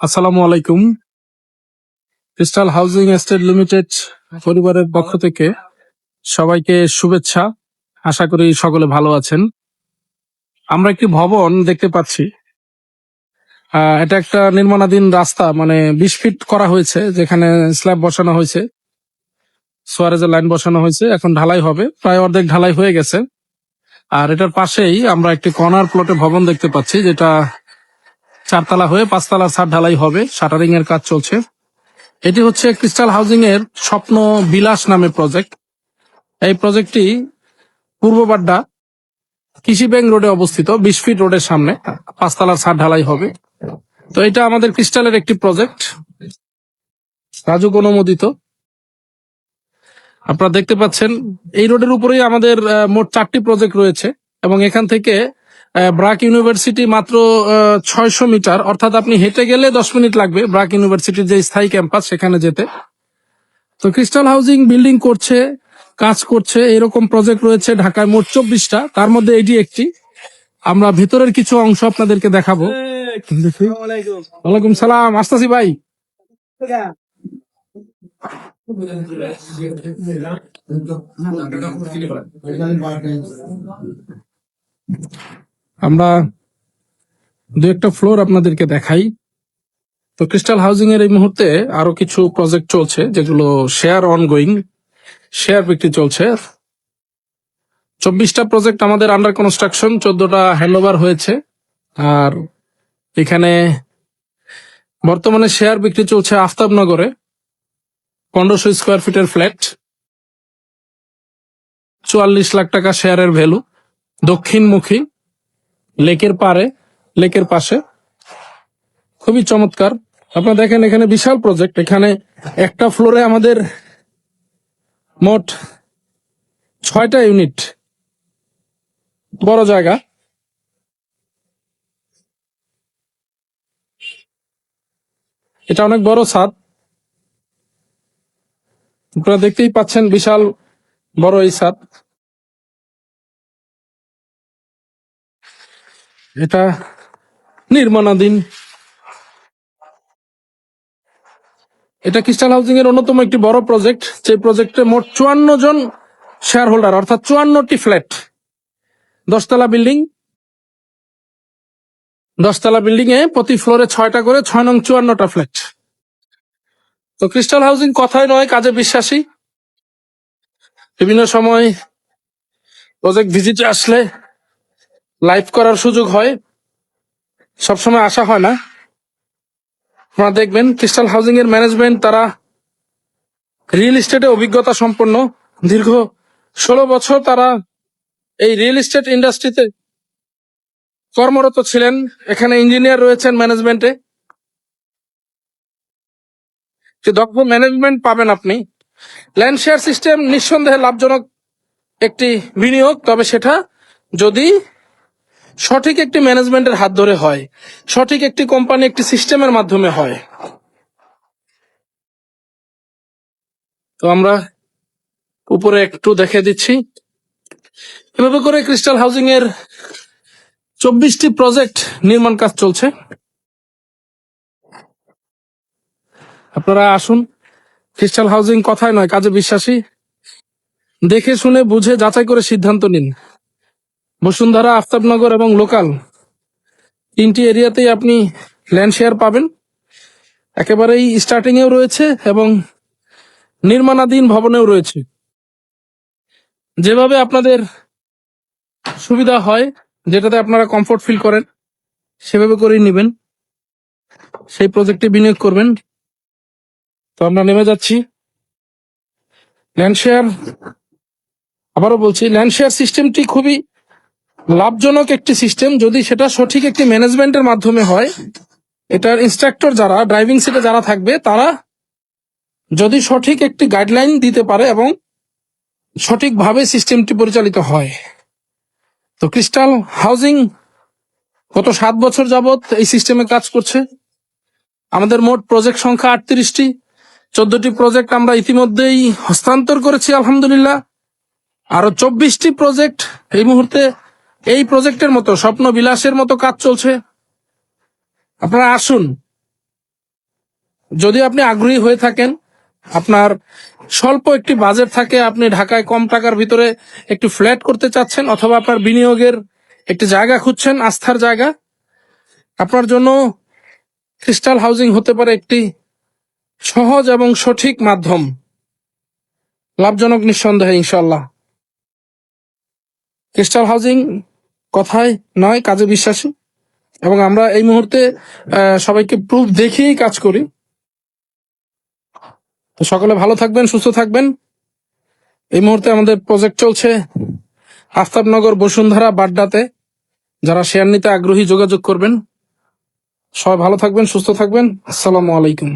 আসসালামু আলাইকুম। Crystal housing estate limited পরিবারের পক্ষ থেকে সবাইকে শুভেচ্ছা। আশা করি সকলে ভালো আছেন। আমরা একটি ভবন দেখতে পাচ্ছি। এটা একটা নির্মাণাধীন রাস্তা মানে বিশ ফিট করা হয়েছে, যেখানে স্ল্যাব বসানো হয়েছে। সোয়ারেজের লাইন বসানো হয়েছে, এখন ঢালাই হবে। প্রায় অর্ধেক ঢালাই হয়ে গেছে। আর এটার পাশেই আমরা একটি কর্নার প্লটে ভবন দেখতে পাচ্ছি, যেটা চারতলা হয়ে পাঁচতলা ছাদ ঢালাই হবে শাটারিং এর কাজ চলছে। এটি হচ্ছে ক্রিস্টাল হাউজিং এর স্বপ্ন বিলাস নামে প্রজেক্ট এই প্রজেক্টটি পূর্ব বাড্ডা কৃষি ব্যাংক রোডে অবস্থিত, বিশ ফিট রোডের সামনে পাঁচতলার ছাদ ঢালাই হবে। তো এটা আমাদের ক্রিস্টালের একটি প্রজেক্ট রাজুক অনুমোদিত। আপনারা দেখতে পাচ্ছেন, এই রোডের উপরেই আমাদের মোট চারটি প্রজেক্ট রয়েছে এবং এখান থেকে ব্রাক ইউনিভার্সিটি মাত্র ছয়শো মিটার। অর্থাৎ আপনি হেঁটে গেলে দশ মিনিট লাগবে ব্রাক ইউনিভার্সিটির যে স্থায়ী ক্যাম্পাস, সেখানে যেতে। তো ক্রিস্টাল হাউজিং বিল্ডিং করছে, কাজ করছে, এরকম প্রজেক্ট রয়েছে ঢাকায় মোট চব্বিশটা। তার মধ্যে এটি একটি। আমরা ভিতরের কিছু অংশ আপনাদেরকে দেখাবো। ওয়ালাইকুম সালাম। আসতাসি ভাই। আমরা দু একটা ফ্লোর আপনাদেরকে দেখাই। তো ক্রিস্টাল হাউজিং এর এই মুহূর্তে আরও কিছু প্রজেক্ট চলছে, যেগুলো শেয়ার অনগোয়িং শেয়ার বিক্রি চলছে। চব্বিশটা প্রজেক্ট আমাদের আন্ডার কনস্ট্রাকশন চোদ্দটা হ্যান্ডওভার হয়েছে। আর এখানে বর্তমানে শেয়ার বিক্রি চলছে আফতাবনগরে, পনেরোশো স্কোয়ার ফিটের ফ্ল্যাট চুয়াল্লিশ লাখ টাকা শেয়ারের ভ্যালু দক্ষিণমুখী। লেকের পারে, লেকের পাশে। খুবই চমৎকার। আপনারা দেখেন এখানে বিশাল প্রজেক্ট এখানে একটা ফ্লোরে আমাদের মোট ছয়টা ইউনিট বড় জায়গা। এটা অনেক বড় ছাদ। আপনারা দেখতেই পাচ্ছেন বিশাল বড় এই ছাদ। এটা নির্মাণাধীন। এটা ক্রিস্টাল হাউজিং এর অন্যতম একটি বড় প্রজেক্ট যে প্রজেক্টে মোট চুয়ান্ন জন শেয়ার হোল্ডার অর্থাৎ চুয়ান্নটি ফ্ল্যাট দশতলা বিল্ডিং দশতলা বিল্ডিং এ প্রতি ফ্লোরে ছয়টা করে ছয় নং চুয়ান্নটা ফ্ল্যাট তো ক্রিস্টাল হাউজিং কথাই নয়, কাজে বিশ্বাসী। বিভিন্ন সময় প্রজেক্ট ভিজিটে আসলে লাইভ করার সুযোগ হয়। সবসময় আসা হয় না। আপনারা দেখবেন ক্রিস্টাল হাউজিং এর ম্যানেজমেন্ট তারা রিয়েল এস্টেটে অভিজ্ঞতা সম্পন্ন। দীর্ঘ ষোলো বছর তারা এই রিয়েল এস্টেট ইন্ডাস্ট্রিতে কর্মরত ছিলেন। এখানে ইঞ্জিনিয়ার রয়েছেন ম্যানেজমেন্টে দক্ষ ম্যানেজমেন্ট পাবেন আপনি। ল্যান্ড শেয়ার সিস্টেম নিঃসন্দেহে লাভজনক একটি বিনিয়োগ। তবে সেটা যদি সঠিক একটি ম্যানেজমেন্টের হাত ধরে হয়। সঠিক একটি কোম্পানি একটি সিস্টেমের মাধ্যমে হয়। তো আমরা উপরে একটু দেখে দিচ্ছি। এভাবে করে ক্রিস্টাল হাউজিং এর চব্বিশটি প্রজেক্ট নির্মাণ কাজ চলছে। আপনারা আসুন। ক্রিস্টাল হাউজিং কথায় নয়, কাজে বিশ্বাসী। দেখে শুনে, বুঝে, যাচাই করে সিদ্ধান্ত নিন। বসুন্ধরা, আফতাবনগর এবং লোকাল তিনটি এরিয়াতেই আপনি ল্যান্ড শেয়ার পাবেন। একেবারেই স্টার্টিংয়েও রয়েছে এবং নির্মাণাধীন ভবনেও রয়েছে। যেভাবে আপনাদের সুবিধা হয়, যেটাতে আপনারা কমফোর্ট ফিল করেন, সেভাবে করেই নেবেন। সেই প্রজেক্টে বিনিয়োগ করবেন। তো আমরা নেমে যাচ্ছি। ল্যান্ড শেয়ার আবারও বলছি ল্যান্ড শেয়ার সিস্টেমটি খুবই লাভজনক একটি সিস্টেম, যদি সেটা সঠিক একটি ম্যানেজমেন্টের মাধ্যমে হয়, এটার ইনস্ট্রাক্টর যারা ড্রাইভিং সিটে যারা থাকবে, তারা যদি সঠিক একটি গাইডলাইন দিতে পারে এবং সঠিকভাবে সিস্টেমটি পরিচালিত হয়। তো ক্রিস্টাল হাউজিং গত সাত বছর যাবত এই সিস্টেমে কাজ করছে। আমাদের মোট প্রজেক্ট সংখ্যা আটত্রিশটি। চোদ্দটি প্রজেক্ট আমরা ইতিমধ্যেই হস্তান্তর করেছি, আলহামদুলিল্লাহ। আরও চব্বিশটি প্রজেক্ট এই মুহূর্তে এই প্রজেক্টের মতো স্বপ্ন বিলাসের মতো কাজ চলছে। আপনারা আসুন। যদি আপনি আগ্রহী হয়ে থাকেন, আপনার স্বল্প একটি বাজেট থাকে, আপনি ঢাকায় কম টাকার ভিতরে একটি ফ্ল্যাট করতে চাচ্ছেন, অথবা আপনার বিনিয়োগের একটি জায়গা খুঁজছেন, আস্থার জায়গা, আপনার জন্য ক্রিস্টাল হাউজিং হতে পারে একটি সহজ এবং সঠিক মাধ্যম। লাভজনক, নিঃসন্দেহে ইনশাল্লাহ ক্রিস্টাল হাউজিং কথায় নয়, কাজে বিশ্বাসী। এবং আমরা এই মুহূর্তে সবাইকে প্রুফ দেখেই কাজ করি। তো সকলে ভালো থাকবেন, সুস্থ থাকবেন। এই মুহূর্তে আমাদের প্রজেক্ট চলছে আফতাবনগর বসুন্ধরা বাড্ডাতে। যারা শেয়ার নিতে আগ্রহী যোগাযোগ করবেন। সবাই ভালো থাকবেন, সুস্থ থাকবেন। আসসালামু আলাইকুম।